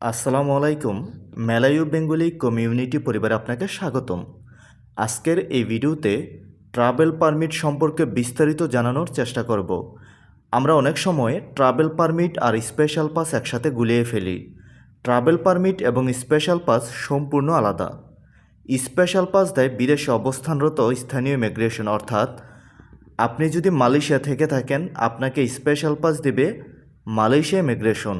আসসালামু আলাইকুম। মেলায়ু Bengali community পরিবারে আপনাকে স্বাগতম। আজকের এই ভিডিওতে ট্রাভেল পারমিট সম্পর্কে বিস্তারিত জানানোর চেষ্টা করব। আমরা অনেক সময় ট্রাভেল পারমিট আর স্পেশাল পাস একসাথে গুলিয়ে ফেলি। ট্রাভেল পারমিট এবং স্পেশাল পাস সম্পূর্ণ আলাদা। স্পেশাল পাস দেয় বিদেশে অবস্থানরত স্থানীয় ইমিগ্রেশন, অর্থাৎ আপনি যদি মালয়েশিয়া থেকে থাকেন, আপনাকে স্পেশাল পাস দেবে মালয়েশিয়া ইমিগ্রেশন।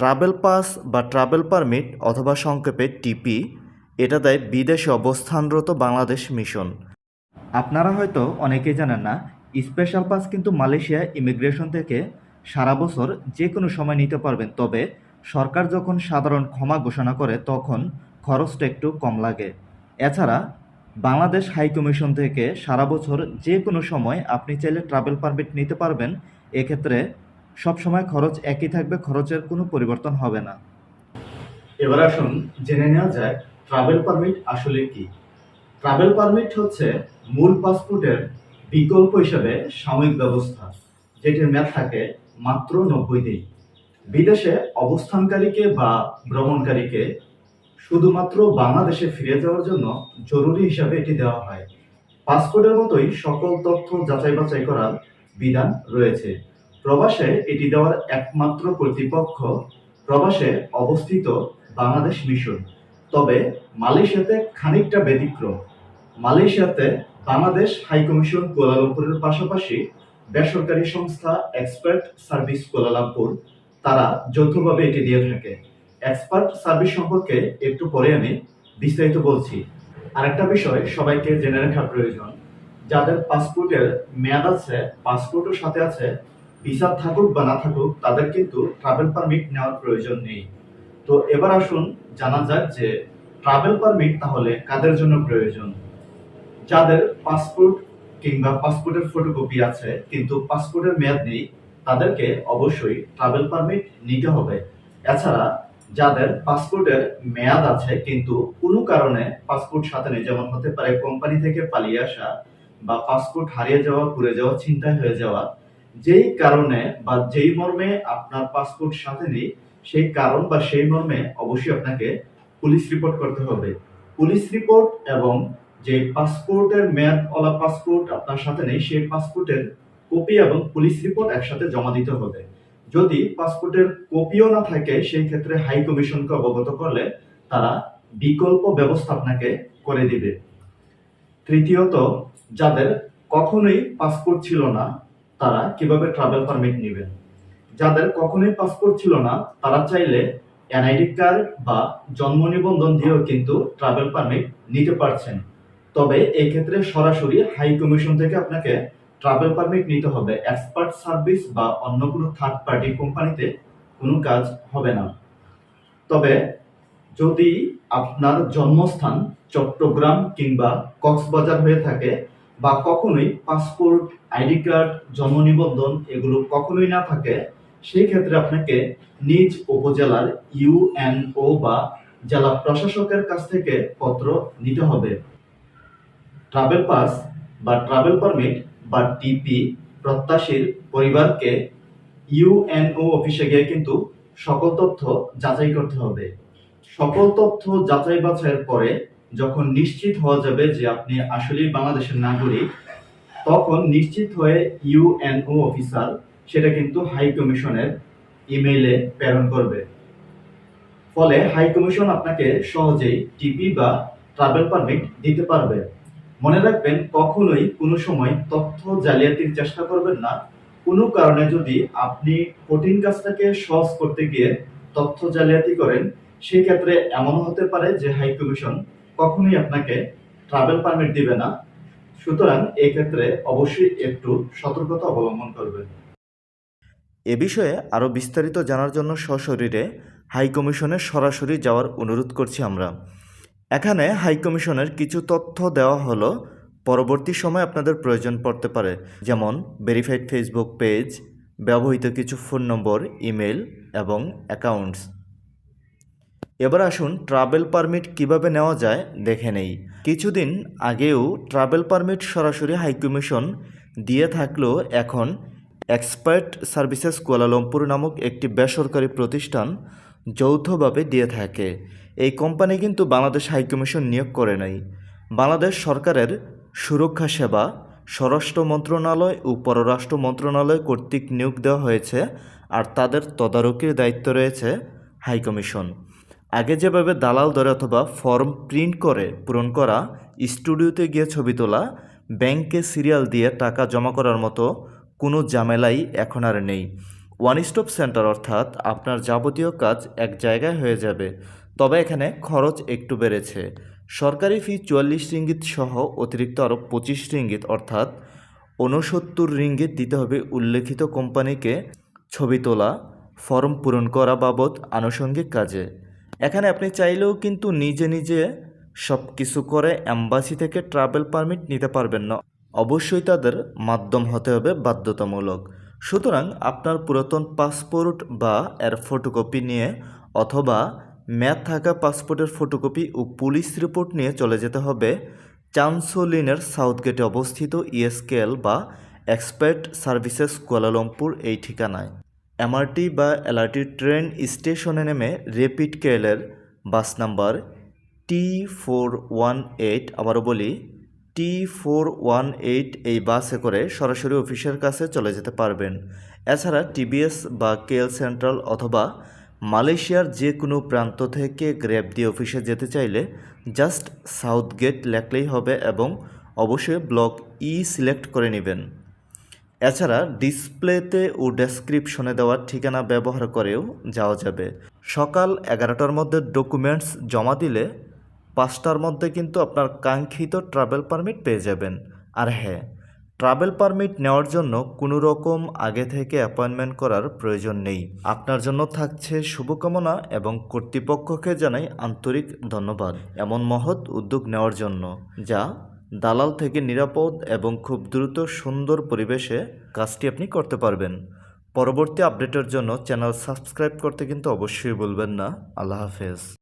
ট্রাভেল পাস বা ট্রাভেল পারমিট অথবা সংক্ষেপে টিপি, এটা দেয় বিদেশে অবস্থানরত বাংলাদেশ মিশন। আপনারা হয়তো অনেকেই জানেন না, স্পেশাল পাস কিন্তু মালয়েশিয়া ইমিগ্রেশন থেকে সারা বছর যে কোনো সময় নিতে পারবেন, তবে সরকার যখন সাধারণ ক্ষমা ঘোষণা করে, তখন খরচটা একটু কম লাগে। এছাড়া, বাংলাদেশ হাই কমিশন থেকে সারা বছর যে কোনো সময় আপনি চাইলে ট্রাভেল পারমিট নিতে পারবেন। এক্ষেত্রে সবসময় খরচ একই থাকবে, খরচের কোনো পরিবর্তন হবে না। এবার আসুন জেনে নেওয়া যায় ট্রাভেল পারমিট আসলে কি। ট্রাভেল পারমিট হচ্ছে মূল পাসপোর্টের বিকল্প হিসেবে সাময়িক ব্যবস্থা, যেটির মেয়াদ থাকে মাত্র নব্বই দিন। বিদেশে অবস্থানকারীকে বা ভ্রমণকারীকে শুধুমাত্র বাংলাদেশে ফিরে যাওয়ার জন্য জরুরি হিসাবে এটি দেওয়া হয়। পাসপোর্টের মতোই সকল তথ্য যাচাই বাছাই করার বিধান রয়েছে। প্রবাসে এটি দেওয়ার একমাত্র কর্তৃপক্ষ প্রবাসে অবস্থিত বাংলাদেশ মিশন। তবে মালয়েশিয়াতে খানিকটা ব্যতিক্রম। মালয়েশিয়াতে বাংলাদেশ হাই কমিশন কুয়ালালামপুরের পাশাপাশি বেসরকারি সংস্থা এক্সপার্ট সার্ভিস কুয়ালালামপুর তারা যৌথভাবে এটি দিয়ে থাকে। এক্সপার্ট সার্ভিস সম্পর্কে একটু পরে আমি বিস্তারিত বলছি। আরেকটা বিষয় সবাইকে জেনে রাখা প্রয়োজন, যাদের পাসপোর্টের মেয়াদ আছে পাসপোর্টের সাথে আছে ভিসা থাকুক বা না থাকুক, তাদের কিন্তু ট্রাভেল পারমিট নেওয়ার প্রয়োজন নেই। তো এবার আসুন, জানা যাক যে ট্রাভেল পারমিট তাহলে কাদের জন্য প্রয়োজন? যাদের পাসপোর্ট কিংবা পাসপোর্টের ফটোকপি আছে, কিন্তু পাসপোর্টের মেয়াদ নেই, তাদেরকে অবশ্যই ট্রাভেল পারমিট নিতে হবে। এছাড়া যাদের পাসপোর্টের মেয়াদ আছে, কিন্তু কোনো কারণে পাসপোর্ট সাথে নেই, যেমন হতে পারে কোম্পানি থেকে পালিয়ে আসা বা পাসপোর্ট হারিয়ে যাওয়া, পুড়ে যাওয়া, ছিনতাই হয়ে যাওয়া যেই কারণে বা যেই মর্মে আপনার পাসপোর্ট সাথে নেই, সেই কারণ বা সেই মর্মে অবশ্যই আপনাকে পুলিশ রিপোর্ট করতে হবে। পুলিশ রিপোর্ট এবং যে পাসপোর্টের মেয়াদওয়ালা পাসপোর্ট আপনার সাথে নেই, সেই পাসপোর্টের কপি এবং পুলিশ রিপোর্ট একসাথে জমা দিতে হবে। যদি পাসপোর্টের কপিও না থাকে, সেই ক্ষেত্রে হাই কমিশনকে অবগত করলে তারা বিকল্প ব্যবস্থা আপনাকে করে দিবে। তৃতীয়ত, যাদের কখনোই পাসপোর্ট ছিল না তারা কীভাবে ট্রাভেল পারমিট নেবেন? যাদের কখনোই পাসপোর্ট ছিল না, তারা চাইলে এনআইডি কার্ড বা জন্ম নিবন্ধন দিয়েও কিন্তু ট্রাভেল পারমিট নিতে পারছেন। তবে এই ক্ষেত্রে সরাসরি হাই কমিশন থেকে আপনাকে ট্রাভেল পারমিট নিতে হবে। এক্সপার্ট সার্ভিস বা অন্য কোনো থার্ড পার্টি কোম্পানিতে কোনো কাজ হবে না। তবে যদি আপনার জন্মস্থান চট্টগ্রাম কিংবা কক্সবাজার হয়ে থাকে বা কখনোই পাসপোর্ট, আইডি কার্ড, জন্ম নিবন্ধন এগুলো কখনোই না থাকে, সেই ক্ষেত্রে আপনাকে নিজ উপজেলার ইউএনও বা জেলা প্রশাসকের কাছ থেকে পত্র নিতে হবে। ট্রাভেল পাস বা ট্রাভেল পারমিট বা টিপি প্রত্যাশীর পরিবারকে ইউএনও অফিসে গিয়ে কিন্তু সকল তথ্য যাচাই করতে হবে। সকল তথ্য যাচাই বাছাইয়ের পরে যখন নিশ্চিত হওয়া যাবে যে আপনি আসলেই বাংলাদেশের নাগরিক, তখন নিশ্চিত হয়ে ইউএনও অফিসার সেটা কিন্তু হাই কমিশনের ইমেইলে প্রেরণ করবে। ফলে হাই কমিশন আপনাকে সহজেই টিপি বা ট্রাভেল পারমিট দিতে পারবে। মনে রাখবেন, কখনোই কোনো সময় তথ্য জালিয়াতির চেষ্টা করবেন না। কোনো কারণে যদি আপনি কঠিন কাজটাকে সহজ করতে গিয়ে তথ্য জালিয়াতি করেন, সেই ক্ষেত্রে এমন হতে পারে যে হাই কমিশন কখনোই আপনাকে ট্রাভেল পারমিট দিবে না। সুতরাং ক্ষেত্রে অবশ্যই একটু সতর্কতা অবলম্বন করবেন। এ বিষয়ে আরও বিস্তারিত জানার জন্য সশরীরে হাই কমিশনে সরাসরি যাওয়ার অনুরোধ করছি আমরা। এখানে হাই কমিশনের কিছু তথ্য দেওয়া হলো, পরবর্তী সময় আপনাদের প্রয়োজন পড়তে পারে। যেমন ভেরিফাইড ফেসবুক পেজ ব্যবহৃত কিছু ফোন নম্বর ইমেল এবং অ্যাকাউন্টস এবার আসুন ট্রাভেল পারমিট কীভাবে নেওয়া যায় দেখে নেই। কিছুদিন আগেও ট্রাভেল পারমিট সরাসরি হাইকমিশন দিয়ে থাকলেও এখন এক্সপার্ট সার্ভিসেস কুয়ালালামপুর নামক একটি বেসরকারি প্রতিষ্ঠান যৌথভাবে দিয়ে থাকে। এই কোম্পানি কিন্তু বাংলাদেশ হাইকমিশন নিয়োগ করে নাই। বাংলাদেশ সরকারের সুরক্ষা সেবা, স্বরাষ্ট্র মন্ত্রণালয় ও পররাষ্ট্র মন্ত্রণালয় কর্তৃক নিয়োগ দেওয়া হয়েছে আর তাদের তদারকির দায়িত্ব রয়েছে হাইকমিশন আগে যেভাবে দালাল ধরে অথবা ফর্ম প্রিন্ট করে পূরণ করা, স্টুডিওতে গিয়ে ছবি তোলা, ব্যাংকে সিরিয়াল দিয়ে টাকা জমা করার মতো কোনো ঝামেলাই এখন আর নেই। ওয়ান স্টপ সেন্টার অর্থাৎ আপনার যাবতীয় কাজ এক জায়গায় হয়ে যাবে। তবে এখানে খরচ একটু বেড়েছে। সরকারি ফি চুয়াল্লিশ রিঙ্গিত সহ অতিরিক্ত আরও পঁচিশ রিঙ্গিত অর্থাৎ ঊনসত্তর রিঙ্গিত দিতে হবে উল্লেখিত কোম্পানিকে ছবি তোলা, ফর্ম পূরণ করা বাবদ আনুষঙ্গিক কাজে। এখানে আপনি চাইলেও কিন্তু নিজে নিজে সব কিছু করে অ্যাম্বাসি থেকে ট্রাভেল পারমিট নিতে পারবেন না। অবশ্যই তাদের মাধ্যম হতে হবে বাধ্যতামূলক। সুতরাং আপনার পুরাতন পাসপোর্ট বা এর ফটোকপি নিয়ে অথবা ম্যাথ থাকা পাসপোর্টের ফটোকপি ও পুলিশ রিপোর্ট নিয়ে চলে যেতে হবে। চানসোলিনের সাউথগেটে অবস্থিত ইএসকেএল বা এক্সপার্ট সার্ভিসেস কুয়ালালামপুর এই ঠিকানায়। এমআরটি বা এলআরটি ট্রেন স্টেশনে নেমে rapid কেএলের bus number T four one eight, আবারও বলি, টি ফোর ওয়ান এইট এই বাসে করে সরাসরি অফিসের কাছে চলে যেতে পারবেন। এছাড়া টিবিএস বা কেএল সেন্ট্রাল অথবা মালয়েশিয়ার যে কোনো প্রান্ত থেকে গ্র্যাব দিয়ে অফিসে যেতে চাইলে জাস্ট সাউথ গেট লেখলেই হবে এবং অবশ্যই ব্লক ই সিলেক্ট করে নেবেন। এছাড়া ডিসপ্লেতে ও ডেসক্রিপশনে দেওয়া ঠিকানা ব্যবহার করেও যাওয়া যাবে। সকাল এগারোটার মধ্যে ডকুমেন্টস জমা দিলে পাঁচটার মধ্যে কিন্তু আপনার কাঙ্ক্ষিত ট্রাভেল পারমিট পেয়ে যাবেন। আর হ্যাঁ ট্রাভেল পারমিট নেওয়ার জন্য কোনো রকম আগে থেকে অ্যাপয়েন্টমেন্ট করার প্রয়োজন নেই। আপনার জন্য থাকছে শুভকামনা এবং কর্তৃপক্ষকে জানাই আন্তরিক ধন্যবাদ। এমন মহৎ উদ্যোগ নেওয়ার জন্য, যা দালাল থেকে নিরাপদ এবং খুব দ্রুত সুন্দর পরিবেশে কাজটি আপনি করতে পারবেন। পরবর্তী আপডেটের জন্য চ্যানেল সাবস্ক্রাইব করতে কিন্তু অবশ্যই বলবেন না। আল্লাহ হাফেজ।